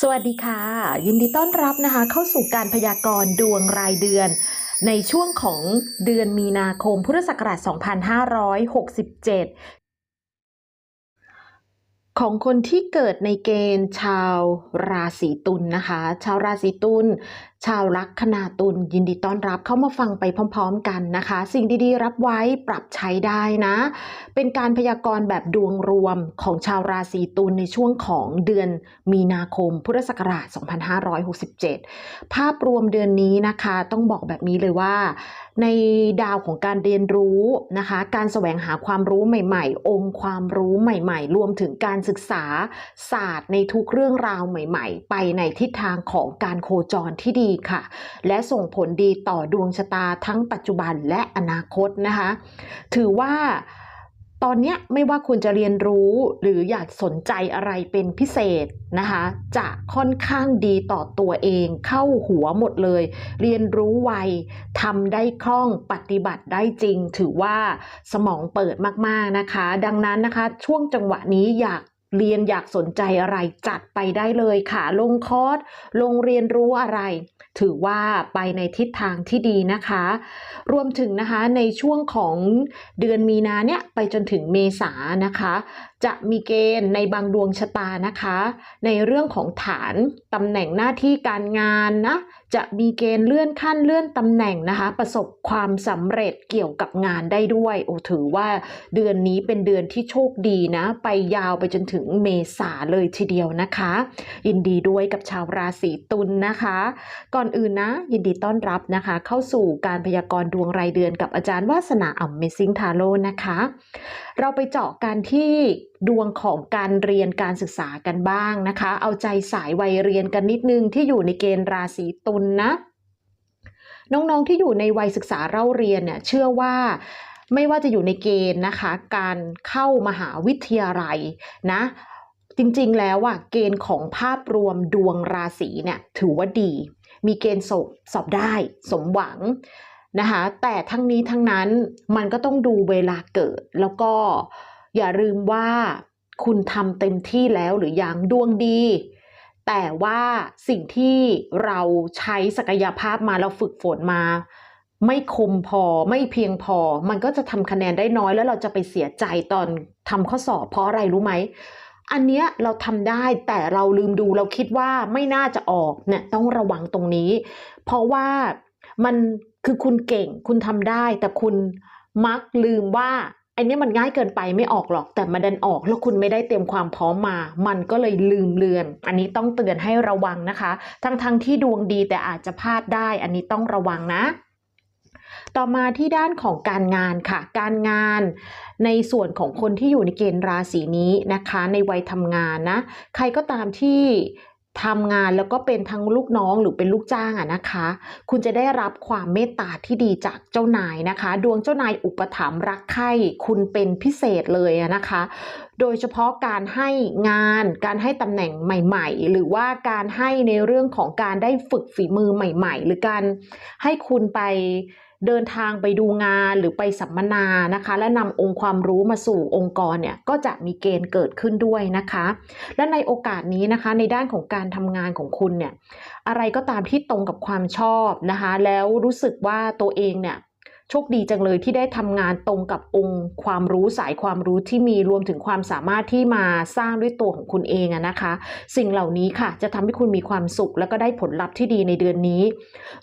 สวัสดีค่ะ ยินดีต้อนรับนะคะ เข้าสู่การพยากรณ์ดวงรายเดือน ในช่วงของเดือนมีนาคมพุทธศักราช 2567 ของคนที่เกิดในเกณฑ์ชาวราศีตุลนะคะ ชาวราศีตุล ชาวลัคนาตุลยินดีต้อนรับเข้ามาฟังไปพร้อม ๆ กันนะคะ สิ่งดีๆ รับไว้ปรับใช้ได้นะ เป็นการพยากรณ์แบบดวงรวมของชาวราศีตุลในช่วงของเดือนมีนาคม พุทธศักราช 2567 ภาพรวมเดือนนี้นะคะ ต้องบอกแบบนี้เลยว่า ในดาวของการเรียนรู้นะคะ การแสวงหาความรู้ใหม่ ๆ องค์ความรู้ใหม่ ๆ รวมถึงการศึกษาศาสตร์ในทุกเรื่องราวใหม่ ๆ ไปในทิศทางของการโคจรที่ดีค่ะ และส่งผลดีต่อดวงชะตาทั้งปัจจุบันและอนาคตนะคะ ถือว่าตอนนี้ไม่ว่าคุณจะเรียนรู้หรืออยากสนใจอะไรเป็นพิเศษนะคะ จะค่อนข้างดีต่อตัวเองเข้าหัวหมดเลย เรียนรู้ไวทำได้คล่องปฏิบัติได้จริง ถือว่าสมองเปิดมากๆนะคะ ดังนั้นนะคะ ช่วงจังหวะนี้อยาก เรียนอยากสนใจอะไรจัดไปได้เลยค่ะ ลงคอร์สลงเรียนรู้อะไร ถือว่าไปในทิศทางที่ดีนะคะ รวมถึงนะคะในช่วงของเดือนมีนาเนี่ยไปจนถึงเมษานะคะ จะมีเกณฑ์ในบางดวงชะตานะคะ ในเรื่องของฐานตำแหน่งหน้าที่การงานนะจะมีเกณฑ์เลื่อนขั้นเลื่อนตำแหน่งนะคะ ประสบความสำเร็จเกี่ยวกับงานได้ด้วยโอ้ถือว่าเดือนนี้เป็นเดือนที่โชคดีนะ ไปยาวไปจนถึงเมษาเลยทีเดียวนะคะ ยินดีด้วยกับชาวราศีตุลนะคะ ก่อนอื่นนะ ยินดีต้อนรับนะคะ เข้าสู่การพยากรณ์ดวงรายเดือนกับอาจารย์วาสนาอ่ำเมซิงทาโร่นะคะ เราไปเจาะกันที่ ดวงของการเรียนการศึกษากันบ้างนะคะ เอาใจสายวัยเรียนกันนิดนึงที่อยู่ในเกณฑ์ราศีตุลนะ น้องๆที่อยู่ในวัยศึกษาเล่าเรียนเนี่ยเชื่อว่าไม่ว่าจะอยู่ในเกณฑ์นะคะ การเข้ามหาวิทยาลัยนะจริงๆ แล้วอะเกณฑ์ของภาพรวมดวงราศีเนี่ยถือว่าดี มีเกณฑ์สอบสอบได้สมหวังนะคะแต่ทั้งนี้ทั้งนั้นมันก็ต้องดูเวลาเกิดแล้วก็ อย่าลืมว่าคุณทำเต็มที่แล้วหรือยังดวงดี แต่ว่าสิ่งที่เราใช้ศักยภาพมาเราฝึกฝนมา ไม่คมพอไม่เพียงพอ มันก็จะทำคะแนนได้น้อยแล้วเราจะไปเสียใจตอนทำข้อสอบเพราะอะไรรู้ไหมอันเนี้ยเราทำได้แต่เราลืมดูเราคิดว่าไม่น่าจะออกเนี่ยต้องระวังตรงนี้ เพราะว่ามันคือคุณเก่งคุณทำได้ แต่คุณมักลืมว่า อันนี้มันง่ายเกินไปไม่ออกหรอก แต่มาดันออกแล้วคุณไม่ได้เตรียมความพร้อมมา มันก็เลยลืมเลือน อันนี้ต้องเตือนให้ระวังนะคะ ทั้งๆทที่ดวงดีแต่อาจจะพลาดได้ อันนี้ต้องระวังนะต่อมาที่ด้านของการงานค่ะ การงานในส่วนของคนที่อยู่ในเกณฑ์ราศีนี้นะคะ ในวัยทำงานนะ ใครก็ตามที่ ทำงานแล้วก็เป็นทั้งลูกน้องหรือเป็นลูกจ้างอะนะคะ คุณจะได้รับความเมตตาที่ดีจากเจ้านายนะคะ ดวงเจ้านายอุปถัมภ์รักใคร่คุณเป็นพิเศษเลยนะคะ โดยเฉพาะการให้งาน การให้ตำแหน่งใหม่ ๆ หรือว่าการให้ในเรื่องของการได้ฝึกฝีมือใหม่ ๆ หรือการให้คุณไป เดินทางไปดูงานหรือไปสัมมนานะคะ และนำองค์ความรู้มาสู่องค์กรเนี่ยก็จะมีเกณฑ์เกิดขึ้นด้วยนะคะ และในโอกาสนี้นะคะในด้านของการทำงานของคุณเนี่ยอะไรก็ตามที่ตรงกับความชอบนะคะ แล้วรู้สึกว่าตัวเองเนี่ย โชคดีจังเลยที่ได้ทำงานตรงกับองค์ความรู้สายความรู้ที่มีรวมถึงความสามารถที่มาสร้างด้วยตัวของคุณเองนะคะ สิ่งเหล่านี้ค่ะ จะทำให้คุณมีความสุข แล้วก็ได้ผลลัพธ์ที่ดีในเดือนนี้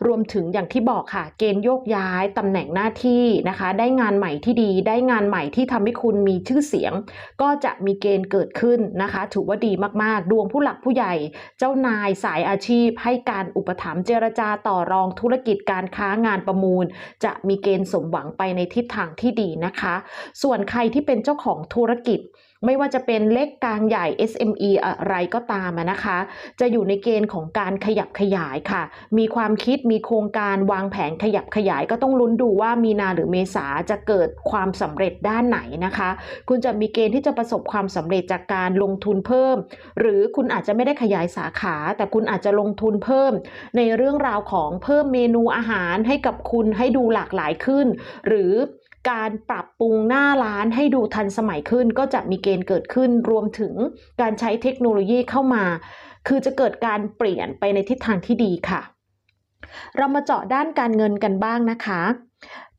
รวมถึงอย่างที่บอกค่ะ เกณฑ์โยกย้ายตำแหน่งหน้าที่นะคะ ได้งานใหม่ที่ดี ได้งานใหม่ที่ทำให้คุณมีชื่อเสียง ก็จะมีเกณฑ์เกิดขึ้นนะคะ ถือว่าดีมากๆ ดวงผู้หลักผู้ใหญ่ เจ้านายสายอาชีพ ให้การอุปถัมภ์เจรจาต่อรองธุรกิจการค้างานประมูล จะมีเกณฑ์สมหวังไปในทิศทางที่ดีนะคะ ส่วนใครที่เป็นเจ้าของธุรกิจ ไม่ว่าจะเป็นเล็กกลางใหญ่ SME อะไรก็ตามนะคะ จะอยู่ในเกณฑ์ของการขยับขยายค่ะ มีความคิดมีโครงการวางแผนขยับขยายก็ต้องลุ้นดูว่ามีนาหรือเมษาจะเกิดความสำเร็จด้านไหนนะคะ คุณจะมีเกณฑ์ที่จะประสบความสำเร็จจากการลงทุนเพิ่ม หรือคุณอาจจะไม่ได้ขยายสาขา แต่คุณอาจจะลงทุนเพิ่ม ในเรื่องราวของเพิ่มเมนูอาหารให้กับคุณให้ดูหลากหลายขึ้น หรือการปรับปรุงหน้าร้านให้ดูทันสมัยขึ้น ก็จะมีเกณฑ์เกิดขึ้นรวมถึงการใช้เทคโนโลยีเข้ามา คือจะเกิดการเปลี่ยนไปในทิศทางที่ดีค่ะ เรามาเจาะด้านการเงินกันบ้างนะคะ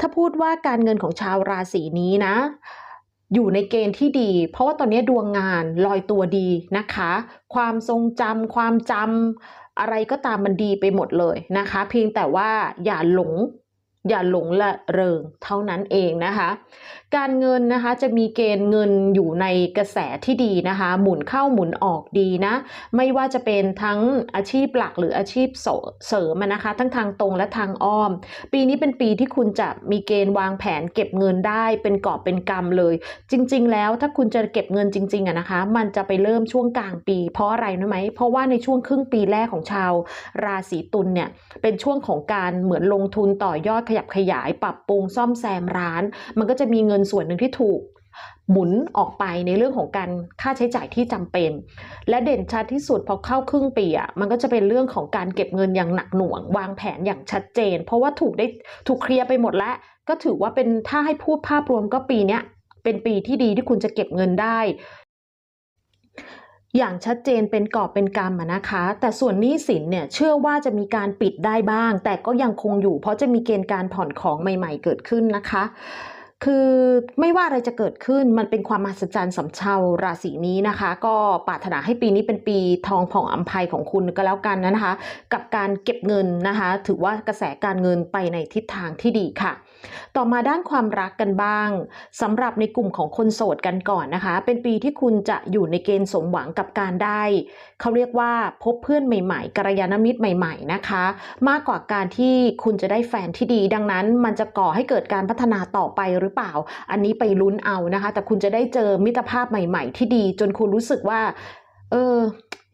ถ้าพูดว่าการเงินของชาวราศีนี้นะอยู่ในเกณฑ์ที่ดี เพราะว่าตอนนี้ดวงงานลอยตัวดีนะคะ ความทรงจำความจำอะไรก็ตามมันดีไปหมดเลยนะคะ เพียงแต่ว่าอย่าหลง อย่าหลงละเริงเท่านั้นเองนะคะ การเงินนะคะจะมีเกณฑ์เงินอยู่ในกระแสที่ดีนะคะ หมุนเข้าหมุนออกดีนะ ไม่ว่าจะเป็นทั้งอาชีพหลักหรืออาชีพเสริมนะคะ ทั้งทางตรงและทางอ้อม ปีนี้เป็นปีที่คุณจะมีเกณฑ์วางแผนเก็บเงินได้เป็นกอบเป็นกำเลย จริง ๆ แล้วถ้าคุณจะเก็บเงินจริงๆอะนะคะ มันจะไปเริ่มช่วงกลางปี เพราะอะไรรู้ไหมเพราะว่าในช่วงครึ่งปีแรกของชาวราศีตุลเนี่ยเป็นช่วงของการเหมือนลงทุนต่อยอดขยับขยาย ปรับปรุงซ่อมแซมร้าน มันก็จะมีเงินส่วนหนึ่งที่ถูกหมุนออกไปในเรื่องของการค่าใช้จ่ายที่จำเป็น และเด่นชัดที่สุดพอเข้าครึ่งปีอะมันก็จะเป็นเรื่องของการเก็บเงินอย่างหนักหน่วง วางแผนอย่างชัดเจน เพราะว่าถูกได้ถูกเคลียร์ไปหมดแล้ว ก็ถือว่าเป็นถ้าให้พูดภาพรวมก็ปีเนี้ยเป็นปีที่ดีที่คุณจะเก็บเงินได้ อย่างชัดเจนเป็นกอบเป็นกำอะนะคะ แต่ส่วนหนี้สินเนี่ยเชื่อว่าจะมีการปิดได้บ้าง แต่ก็ยังคงอยู่ เพราะจะมีเกณฑ์การผ่อนของใหม่ ๆ เกิดขึ้นนะคะ คือไม่ว่าอะไรจะเกิดขึ้นมันเป็นความมหัศจรรย์สำเชาราศีนี้นะคะ ก็ปรารถนาให้ปีนี้เป็นปีทองผ่องอัมภัยของคุณก็แล้วกันนะคะ กับการเก็บเงินนะคะ ถือว่ากระแสการเงินไปในทิศทางที่ดีค่ะ ต่อมาด้านความรักกันบ้างสำหรับในกลุ่มของคนโสดกันก่อนนะคะ เป็นปีที่คุณจะอยู่ในเกณฑ์สมหวังกับการได้ เขาเรียกว่าพบเพื่อนใหม่ๆกัลยาณมิตรใหม่ๆนะคะ มากกว่าการที่คุณจะได้แฟนที่ดี ดังนั้นมันจะก่อให้เกิดการพัฒนาต่อไปหรือเปล่า อันนี้ไปลุ้นเอานะคะ แต่คุณจะได้เจอมิตรภาพใหม่ ๆ ที่ดี จนคุณรู้สึกว่า เออ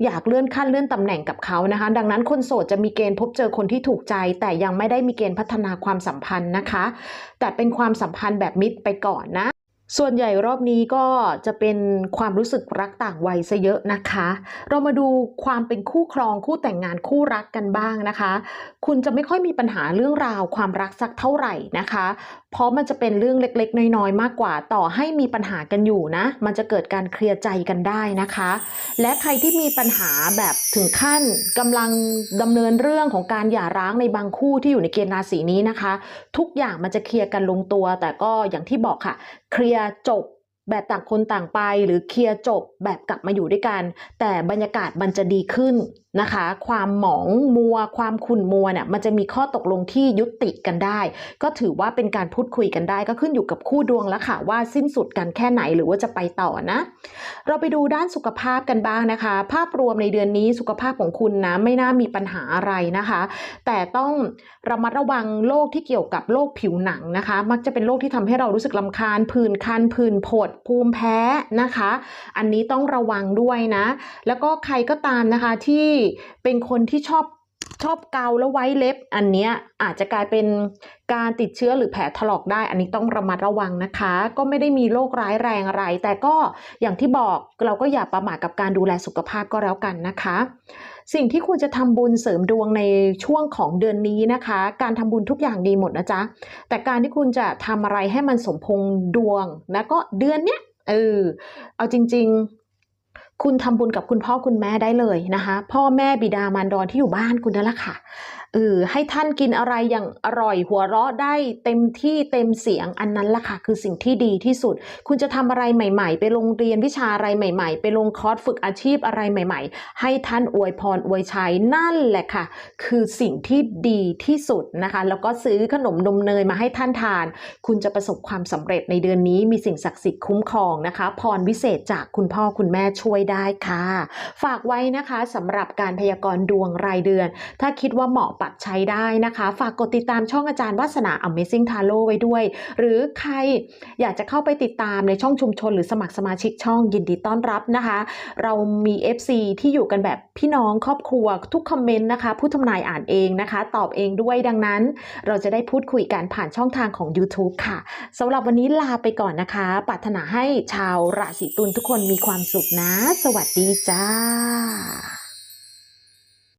อยากเลื่อนขั้นเลื่อนตำแหน่งกับเขานะคะ ดังนั้นคนโสดจะมีเกณฑ์พบเจอคนที่ถูกใจ แต่ยังไม่ได้มีเกณฑ์พัฒนาความสัมพันธ์นะคะ แต่เป็นความสัมพันธ์แบบมิตรไปก่อนนะ ส่วนใหญ่รอบนี้ก็จะเป็นความรู้สึกรักต่างวัยซะเยอะนะคะ เรามาดูความเป็นคู่ครองคู่แต่งงานคู่รักกันบ้างนะคะ คุณจะไม่ค่อยมีปัญหาเรื่องราวความรักสักเท่าไหร่นะคะ เพราะมันจะเป็นเรื่องเล็กๆ น้อยๆ มากกว่า ต่อให้มีปัญหากันอยู่นะ มันจะเกิดการเคลียร์ใจกันได้นะคะ และใครที่มีปัญหาแบบถึงขั้นกำลังดำเนินเรื่องของการหย่าร้างในบางคู่ที่อยู่ในเกณฑ์ราศีนี้นะคะ ทุกอย่างมันจะเคลียร์กันลงตัว แต่ก็อย่างที่บอกค่ะเคลียร์จบ แบบต่างคนต่างไปหรือเคลียร์จบแบบกลับมาอยู่ด้วยกัน แต่บรรยากาศมันจะดีขึ้นนะคะ ความหมองมัว ความขุ่นมัวเนี่ยมันจะมีข้อตกลงที่ยุติกันได้ ก็ถือว่าเป็นการพูดคุยกันได้ ก็ขึ้นอยู่กับคู่ดวงแล้วค่ะว่าสิ้นสุดกันแค่ไหนหรือว่าจะไปต่อนะ เราไปดูด้านสุขภาพกันบ้างนะคะ ภาพรวมในเดือนนี้สุขภาพของคุณนะไม่น่ามีปัญหาอะไรนะคะ แต่ต้องระมัดระวังโรคที่เกี่ยวกับโรคผิวหนังนะคะ มักจะเป็นโรคที่ทำให้เรารู้สึกลำคาญผื่นคันผื่นผดภูมิแพ้นะคะ อันนี้ต้องระวังด้วยนะ แล้วก็ใครก็ตามนะคะที่เป็นคนที่ชอบชอบเกาแล้วไว้เล็บ อันเนี้ยอาจจะกลายเป็นการติดเชื้อหรือแผลถลอกได้ อันนี้ต้องระมัดระวังนะคะ ก็ไม่ได้มีโรคร้ายแรงอะไร แต่ก็อย่างที่บอกเราก็อย่าประมาทกับการดูแลสุขภาพก็แล้วกันนะคะ สิ่งที่คุณจะทำบุญเสริมดวงในช่วงของเดือนนี้นะคะ การทำบุญทุกอย่างดีหมดนะจ๊ะ แต่การที่คุณจะทำอะไรให้มันสมพงดวงแล้วก็เดือนเนี้ยเออเอาจริง ๆคุณทำบุญกับคุณพ่อคุณแม่ได้เลยนะคะ พ่อแม่บิดามารดาที่อยู่บ้านคุณนั่นแหละค่ะ เออให้ท่านกินอะไรอย่างอร่อยหัวเราะได้เต็มที่เต็มเสียงอันนั้นล่ะค่ะ คือสิ่งที่ดีที่สุด คุณจะทำอะไรใหม่ ๆ ไปโรงเรียนวิชาอะไรใหม่ ๆ ไปลงคอร์สฝึกอาชีพอะไรใหม่ ๆ ให้ท่านอวยพรอวยชัยนั่นแหละค่ะ คือสิ่งที่ดีที่สุดนะคะ แล้วก็ซื้อขนมนมเนยมาให้ท่านทาน คุณจะประสบความสำเร็จในเดือนนี้มีสิ่งศักดิ์สิทธิ์คุ้มครองนะคะ พรวิเศษจากคุณพ่อคุณแม่ช่วยได้ค่ะ ฝากไว้นะคะสำหรับการพยากรณ์ดวงรายเดือน ถ้าคิดว่าเหมาะปัดใช้ได้นะคะ ฝากกดติดตามช่องอาจารย์วัฒนา Amazing Tarot ไว้ด้วย หรือใครอยากจะเข้าไปติดตามในช่องชุมชน หรือสมัครสมาชิกช่องยินดีต้อนรับนะคะ เรามี FC ที่อยู่กันแบบพี่น้องครอบครัวทุกคอมเมนต์นะคะ ผู้ทำนายอ่านเองนะคะ ตอบเองด้วยดังนั้น เราจะได้พูดคุยกันผ่านช่องทางของ YouTube ค่ะสำหรับวันนี้ลาไปก่อนนะคะ ปรารถนาให้ชาวราศีตุลทุกคนมีความสุขนะ สวัสดีจ้า